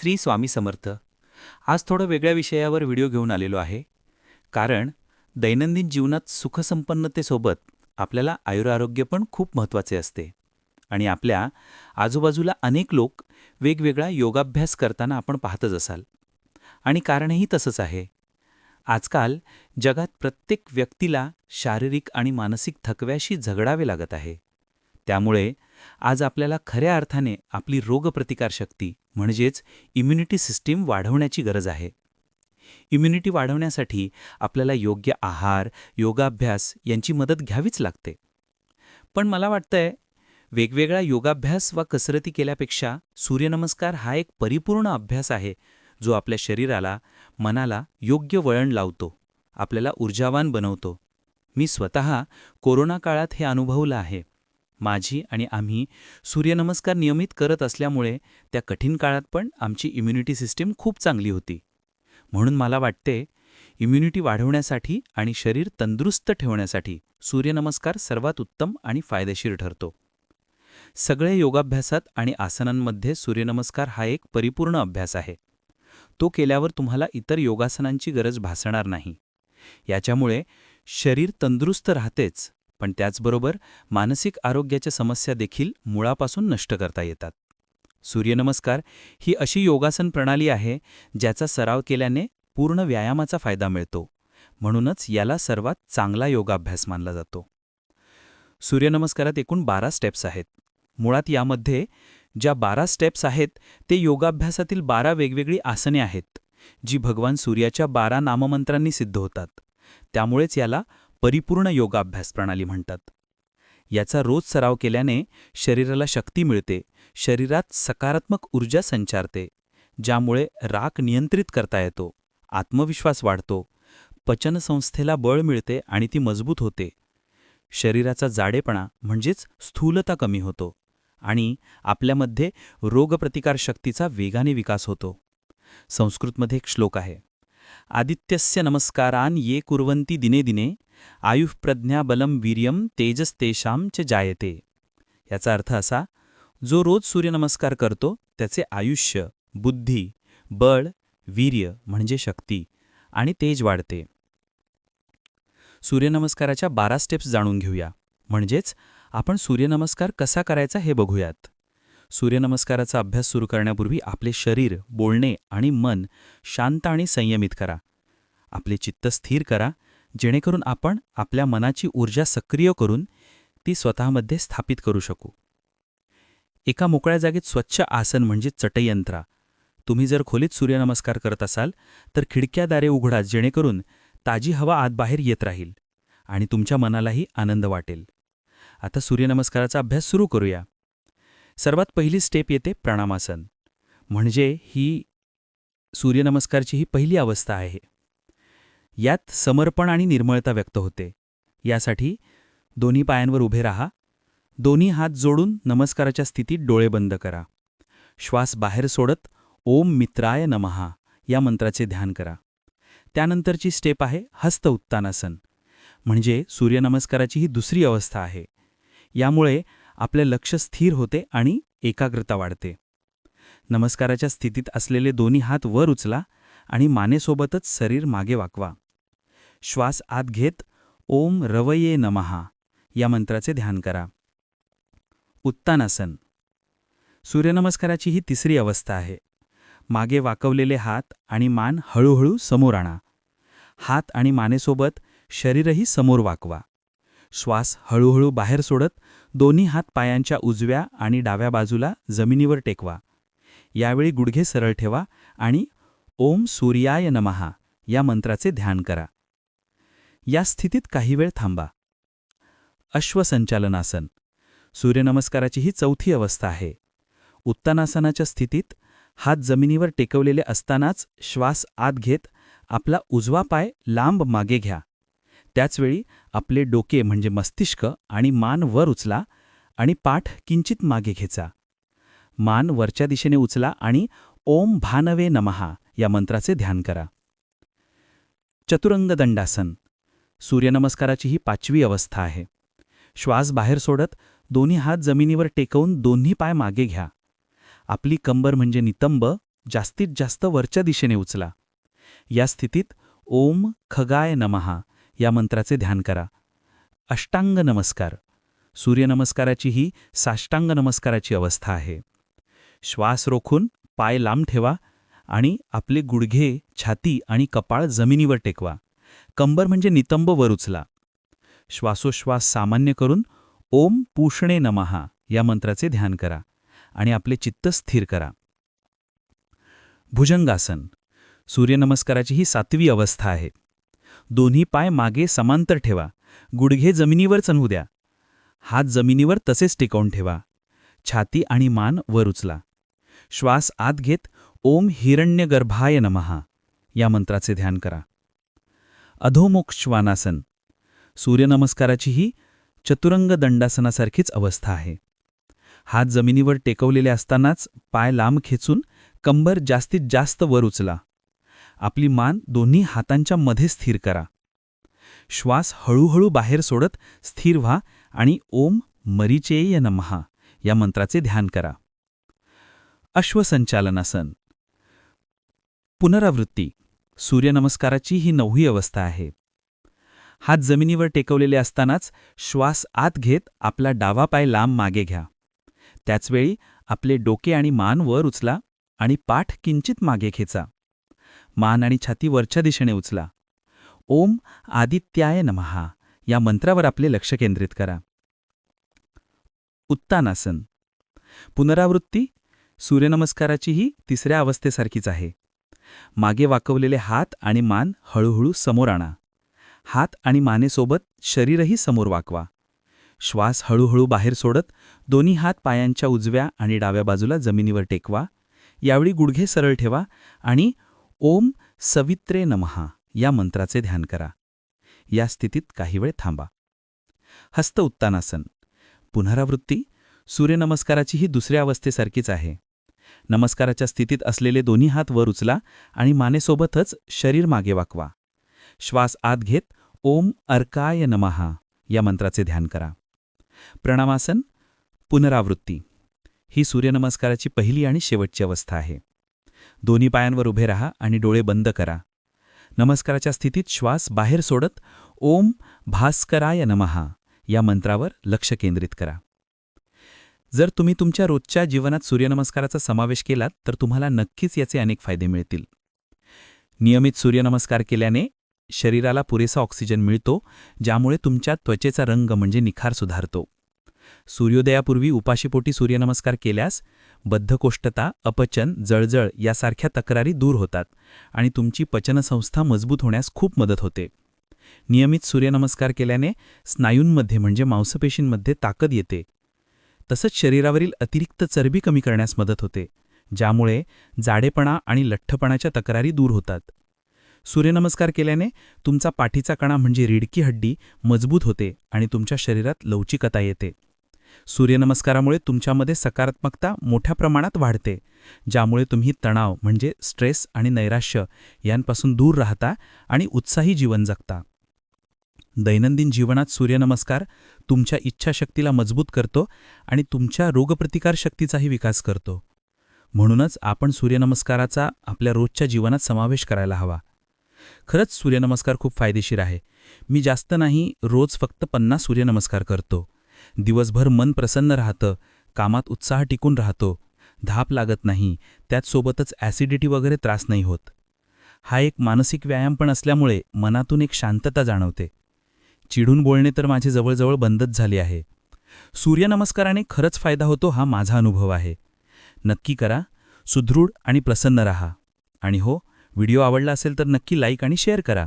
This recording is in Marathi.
श्री स्वामी समर्थ. आज थोडं वेगळ्या विषयावर व्हिडिओ घेऊन आलेलो आहे. कारण दैनंदिन जीवनात सुखसंपन्नतेसोबत आपल्याला आयुरारोग्य पण खूप महत्त्वाचे असते. आणि आपल्या आजूबाजूला अनेक लोक वेगवेगळा योगाभ्यास करताना आपण पाहतच असाल. आणि कारणही तसंच आहे. आजकाल जगात प्रत्येक व्यक्तीला शारीरिक आणि मानसिक थकव्याशी झगडावे लागत आहे. त्यामुळे आज आपल्याला खऱ्या अर्थाने आपली रोगप्रतिकारशक्ती म्हणजेच इम्युनिटी सिस्टीम वाढवण्याची गरज आहे. इम्युनिटी वाढवण्यासाठी आपल्याला योग्य आहार योगाभ्यास यांची मदत घ्यावीच लागते. पण मला वाटतंय वेगवेगळा योगाभ्यास वा कसरती केल्यापेक्षा सूर्यनमस्कार हा एक परिपूर्ण अभ्यास आहे जो आपल्या शरीराला मनाला योग्य वळण लावतो आपल्याला ऊर्जावान बनवतो. मी स्वतः कोरोना काळात हे अनुभवलं आहे. माझी आणि आम्ही सूर्यनमस्कार नियमित करत असल्यामुळे त्या कठीण काळात पण आमची इम्युनिटी सिस्टीम खूप चांगली होती. म्हणून मला वाटते इम्युनिटी वाढवण्यासाठी आणि शरीर तंदुरुस्त ठेवण्यासाठी सूर्यनमस्कार सर्वात उत्तम आणि फायदेशीर ठरतो. सगळे योगाभ्यासात आणि आसनांमध्ये सूर्यनमस्कार हा एक परिपूर्ण अभ्यास आहे. तो केल्यावर तुम्हाला इतर योगासनांची गरज भासणार नाही. याच्यामुळे शरीर तंदुरुस्त राहतेच. पण त्याचबरोबर मानसिक आरोग्याच्या समस्या देखील मुळापासून नष्ट करता येतात. सूर्यनमस्कार ही अशी योगासन प्रणाली आहे ज्याचा सराव केल्याने पूर्ण व्यायामाचा फायदा मिळतो. म्हणूनच याला सर्वात चांगला योगाभ्यास मानला जातो. सूर्यनमस्कारात एकूण बारा स्टेप्स आहेत. मुळात यामध्ये ज्या बारा स्टेप्स आहेत ते योगाभ्यासातील बारा वेगवेगळी आसने आहेत जी भगवान सूर्याच्या बारा नाममंत्रांनी सिद्ध होतात. त्यामुळेच याला परिपूर्ण योगाभ्यास प्रणाली म्हणतात. याचा रोज सराव केल्याने शरीराला शक्ती मिळते शरीरात सकारात्मक ऊर्जा संचारते ज्यामुळे राग नियंत्रित करता येतो आत्मविश्वास वाढतो पचनसंस्थेला बळ मिळते आणि ती मजबूत होते. शरीराचा जाडेपणा म्हणजेच स्थूलता कमी होतो आणि आपल्यामध्ये रोगप्रतिकारशक्तीचा वेगाने विकास होतो. संस्कृतमध्ये एक श्लोक आहे. आदित्यस्य नमस्कारान् ये कुर्वन्ति दिने दिने आयुः प्रज्ञाबलम वीर्यम तेजस्तेषाम च जायते। याचा अर्थ असा जो रोज सूर्यनमस्कार करतो त्याचे आयुष्य बुद्धी बळ वीर्य म्हणजे शक्ती आणि तेज वाढते। सूर्यनमस्काराच्या बारा स्टेप्स जाणून घेऊया म्हणजेच आपण सूर्यनमस्कार कसा करायचा हे बघूयात। सूर्यनमस्काराचा अभ्यास सुरू करण्यापूर्वी आपले शरीर बोलणे आणि मन शांत आणि संयमित करा. आपले चित्त स्थिर करा जेणेकरून आपण आपल्या मनाची ऊर्जा सक्रिय करून ती स्वतःमध्ये स्थापित करू शकू. एका मोकळ्या जागेत स्वच्छ आसन म्हणजे चटयंत्रा. तुम्ही जर खोलीत सूर्यनमस्कार करत असाल तर खिडक्यादारे उघडा जेणेकरून ताजी हवा आत बाहेर येत राहील आणि तुमच्या मनालाही आनंद वाटेल. आता सूर्यनमस्काराचा अभ्यास सुरू करूया. सर्वात पहिली स्टेप येते प्राणामासन. म्हणजे ही सूर्यनमस्कारची ही पहिली अवस्था आहे. यात समर्पण आणि निर्मळता व्यक्त होते. यासाठी दोन्ही पायांवर उभे राहा. दोन्ही हात जोडून नमस्काराच्या स्थितीत डोळे बंद करा. श्वास बाहेर सोडत ओम मित्राय नमहा या मंत्राचे ध्यान करा. त्यानंतरची स्टेप आहे हस्त उत्तानासन. म्हणजे सूर्यनमस्काराची ही दुसरी अवस्था आहे. यामुळे आपले लक्ष स्थिर होते आणि एकाग्रता वाढते. नमस्काराच्या स्थितीत असलेले दोन्ही हात वर उचला आणि मानेसोबतच शरीर मागे वाकवा. श्वास आत घेत ओम रवये नमहा या मंत्राचे ध्यान करा. उत्तानासन. सूर्यनमस्काराची ही तिसरी अवस्था आहे. मागे वाकवलेले हात आणि मान हळूहळू समोर आणा. हात आणि मानेसोबत शरीरही समोर वाकवा. श्वास हळूहळू बाहेर सोडत दोन्ही हात पायांच्या उजव्या आणि डाव्या बाजूला जमिनीवर टेकवा. यावेळी गुडघे सरळ ठेवा आणि ओम सूर्याय नमहा या मंत्राचे ध्यान करा. या स्थितीत काही वेळ थांबा. अश्वसंचालनासन. सूर्यनमस्काराची ही चौथी अवस्था आहे. उत्तानासनाच्या स्थितीत हात जमिनीवर टेकवलेले असतानाच श्वास आत घेत आपला उजवा पाय लांब मागे घ्या. त्याचवेळी आपले डोके म्हणजे मस्तिष्क आणि मान वर उचला आणि पाठ किंचित मागे घेचा. मान वरच्या दिशेने उचला आणि ओम भानवे नमहा या मंत्राचे ध्यान करा. चतुरंग दंडासन सूर्यनमस्काराची ही पाचवी अवस्था आहे. श्वास बाहेर सोडत दोन्ही हात जमिनीवर टेकवून दोन्ही पाय मागे घ्या. आपली कंबर म्हणजे नितंब जास्तीत जास्त वरच्या दिशेने उचला. या स्थितीत ओम खगाय नमहा या मंत्राचे ध्यान करा. अष्टांग नमस्कार. सूर्यनमस्काराची ही साष्टांग नमस्काराची अवस्था आहे. श्वास रोखून पाय लांब ठेवा आणि आपले गुडघे छाती आणि कपाळ जमिनीवर टेकवा. कंबर म्हणजे नितंब वर उचला. श्वासोश्वास सामान्य करून ओम पूषणे नमहा या मंत्राचे ध्यान करा आणि आपले चित्त स्थिर करा. भुजंगासन. सूर्यनमस्काराची ही सातवी अवस्था आहे. दोन्ही पाय मागे समांतर ठेवा. गुडघे जमिनीवर चणवू द्या. हात जमिनीवर तसेच टिकवून ठेवा. छाती आणि मान वर उचला. श्वास आत घेत ओम हिरण्यगर्भाय नमहा या मंत्राचे ध्यान करा. अधोमुख श्वानासन सूर्यनमस्काराची ही चतुरंग दंडासनासारखीच अवस्था आहे. हात जमिनीवर टेकवलेले असतानाच पाय लांब खेचून कंबर जास्तीत जास्त वर उचला. आपली मान दोन्ही हातांच्या मध्ये स्थिर करा. श्वास हळूहळू बाहेर सोडत स्थिर व्हा आणि ओम मरिचेय नमहा या मंत्राचे ध्यान करा. अश्वसंचालनासन. पुनरावृत्ती. सूर्यनमस्काराची ही नववी अवस्था आहे. हात जमिनीवर टेकवलेले असतानाच श्वास आत घेत आपला डावा पाय लांब मागे घ्या. त्याचवेळी आपले डोके आणि मान वर उचला आणि पाठ किंचित मागे खेचा. मान आणि छाती वरच्या दिशेने उचला. ओम आदित्याय नमहा या मंत्रावर आपले लक्ष केंद्रित करा. उत्तानासन. पुनरावृत्ती. सूर्यनमस्काराची ही तिसऱ्या अवस्थेसारखीच आहे. मागे वाकवलेले हात आणि मान हळूहळू समोर आणा. हात आणि मानेसोबत शरीरही समोर वाकवा. श्वास हळूहळू बाहेर सोडत दोन्ही हात पायांच्या उजव्या आणि डाव्या बाजूला जमिनीवर टेकवा. यावेळी गुडघे सरळ ठेवा आणि ओम सवित्रे नमहा या मंत्राचे ध्यान करा. या स्थितीत काही वेळ थांबा. हस्त उत्तानासन. पुनरावृत्ती. सूर्यनमस्काराची ही दुसऱ्या अवस्थेसारखीच आहे. नमस्काराच्या स्थितीत असलेले दोन्ही हात वर उचला आणि मानेसोबतच शरीर मागे वाकवा. श्वास आत घेत ओम अर्काय नमहा या मंत्राचे ध्यान करा. प्रणामासन. पुनरावृत्ती. ही सूर्यनमस्काराची पहिली आणि शेवटची अवस्था आहे. दोन्ही पायांवर उभे राहा आणि डोळे बंद करा. नमस्काराच्या स्थितीत श्वास बाहेर सोडत ओम भास्कराय नमहा या मंत्रावर लक्ष केंद्रित करा. जर तुम्ही तुमच्या रोजच्या जीवनात सूर्यनमस्काराचा समावेश केलात तर तुम्हाला नक्कीच याचे अनेक फायदे मिळतील. नियमित सूर्यनमस्कार केल्याने शरीराला पुरेसा ऑक्सिजन मिळतो ज्यामुळे तुमच्या त्वचेचा रंग म्हणजे निखार सुधारतो. सूर्योदयापूर्वी उपाशीपोटी सूर्यनमस्कार केल्यास बद्धकोष्ठता अपचन जळजळ यासारख्या तक्रारी दूर होतात आणि तुमची पचनसंस्था मजबूत होण्यास खूप मदत होते. नियमित सूर्यनमस्कार केल्याने स्नायूंमध्ये म्हणजे मांसपेशींमध्ये ताकद येते. तसंच शरीरावरील अतिरिक्त चरबी कमी करण्यास मदत होते ज्यामुळे जाडेपणा आणि लठ्ठपणाच्या तक्रारी दूर होतात. सूर्यनमस्कार केल्याने तुमचा पाठीचा कणा म्हणजे रिडकी हड्डी मजबूत होते आणि तुमच्या शरीरात लवचिकता येते. सूर्यनमस्कारामुळे तुमच्यामध्ये सकारात्मकता मोठ्या प्रमाणात वाढते ज्यामुळे तुम्ही तणाव म्हणजे स्ट्रेस आणि नैराश्य यांपासून दूर राहता आणि उत्साही जीवन जगता. दैनंदिन जीवनात सूर्यनमस्कार तुमच्या इच्छाशक्तीला मजबूत करतो आणि तुमच्या रोगप्रतिकारशक्तीचाही विकास करतो. म्हणूनच आपण सूर्यनमस्काराचा आपल्या रोजच्या जीवनात समावेश करायला हवा. खरंच सूर्यनमस्कार खूप फायदेशीर आहे. मी जास्त नाही रोज फक्त पन्नास सूर्यनमस्कार करतो. दिवसभर मन प्रसन्न राहतं कामात उत्साह टिकून राहतो धाप लागत नाही त्याचसोबतच ॲसिडिटी वगैरे त्रास नाही होत. हा एक मानसिक व्यायाम पण असल्यामुळे मनातून एक शांतता जाणवते. चिडून बोलणे तर माझे जवळजवळ बंदच झाले आहे. सूर्यनमस्काराने खरंच फायदा होतो हा माझा अनुभव आहे. नक्की करा सुदृढ आणि प्रसन्न रहा. आणि हो व्हिडिओ आवडला असेल तर नक्की लाईक आणि शेअर करा.